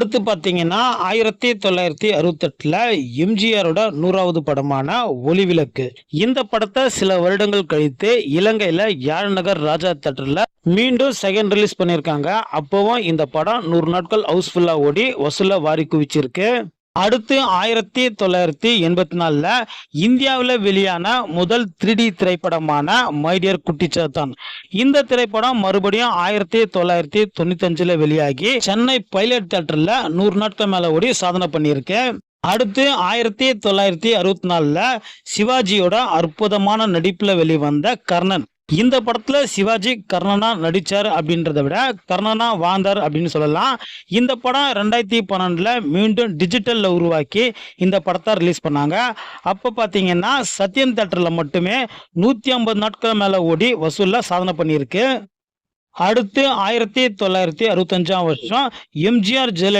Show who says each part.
Speaker 1: அடுத்து பார்த்தீங்கன்னா ஆயிரத்தி தொள்ளாயிரத்தி அறுபத்தெட்டுல எம்ஜிஆரோட நூறாவது படமான ஒளிவிளக்கு இந்த படத்தை சில வருடங்கள் கழித்து இலங்கையில யாழ்நகர் ராஜா தேட்டர்ல மீண்டும் செகண்ட் ரிலீஸ் பண்ணியிருக்காங்க. அப்போவும் இந்த படம் நூறு நாட்கள் ஹவுஸ்ஃபுல்லா ஓடி வசூல வாரி குவிச்சிருக்கு. அடுத்து ஆயிரத்தி தொள்ளாயிரத்தி எண்பத்தி நாலில் இந்தியாவில் வெளியான முதல் த்ரீ டி திரைப்படமான மைடியர் குட்டிச்சாத்தான் இந்த திரைப்படம் மறுபடியும் ஆயிரத்தி தொள்ளாயிரத்தி தொண்ணூத்தஞ்சில் வெளியாகி சென்னை பைலட் தியேட்டரில் நூறு நாட்கள் மேலே ஓடி சாதனை பண்ணியிருக்கு. அடுத்து ஆயிரத்தி தொள்ளாயிரத்தி அறுபத்தி நாலில் சிவாஜியோட அற்புதமான நடிப்பில் வெளிவந்த கர்ணன். இந்த படத்துல சிவாஜி கர்ணனா நடிச்சார் அப்படின்றத விட கர்ணனா வாழ்ந்தார் அப்படின்னு சொல்லலாம். இந்த படம் ரெண்டாயிரத்தி பன்னெண்டுல மீண்டும் டிஜிட்டல்ல உருவாக்கி இந்த படத்தை ரிலீஸ் பண்ணாங்க. அப்போ பார்த்தீங்கன்னா சத்யன் தேட்டர்ல மட்டுமே நூற்றி ஐம்பது நாட்கள் மேலே ஓடி வசூலில் சாதனை பண்ணியிருக்கு. அடுத்து ஆயிரத்தி தொள்ளாயிரத்தி அறுபத்தஞ்சாம் வருஷம் எம்ஜிஆர் ஜெயலலிதா